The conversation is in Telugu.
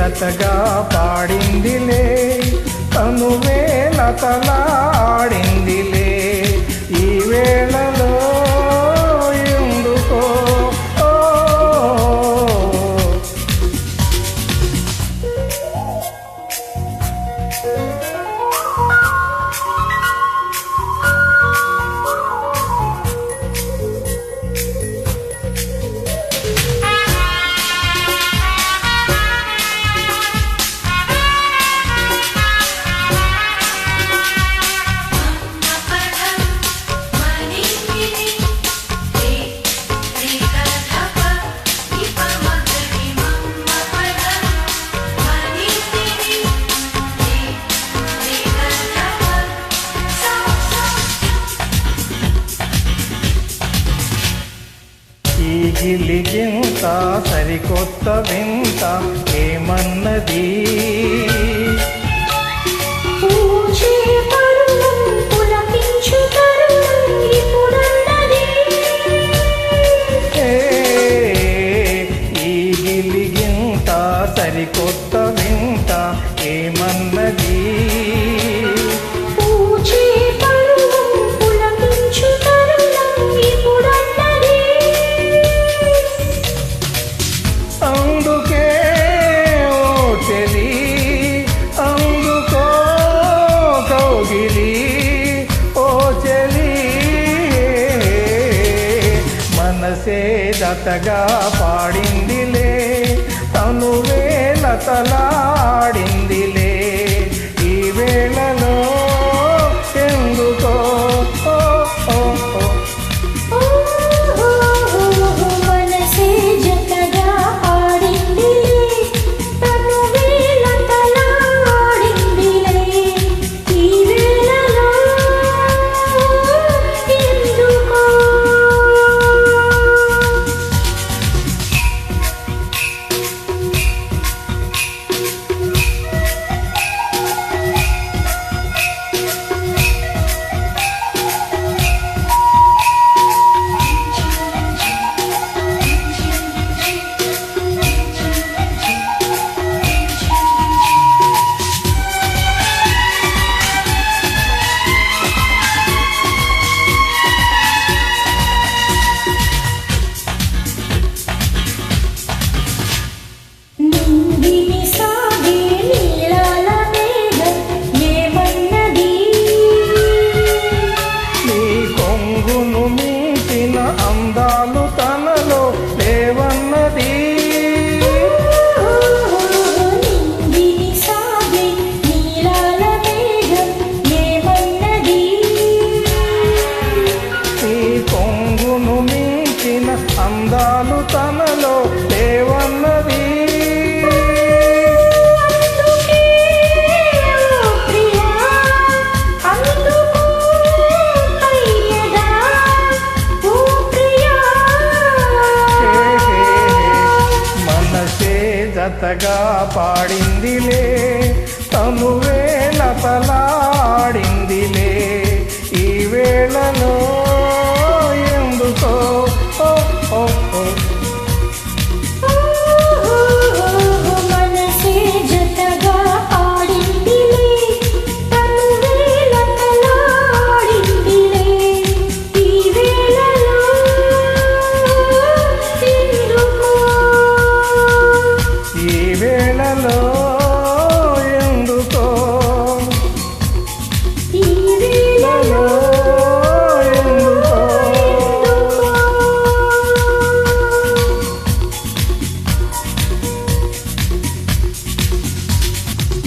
జతగా పాడిందిలే తను వేళ తలాడిందిలే. ఈ వేళ జిలిజింత సరికొత్త వింత ఏమన్నది? మనసే దతగా పాడిందిలే తనువే లతలాడిందిలే. అందాలు తనలో దేవన్నది మనసే జతగా పాడిందిలే తనువే నతలాడిందిలే ఈ వేళలో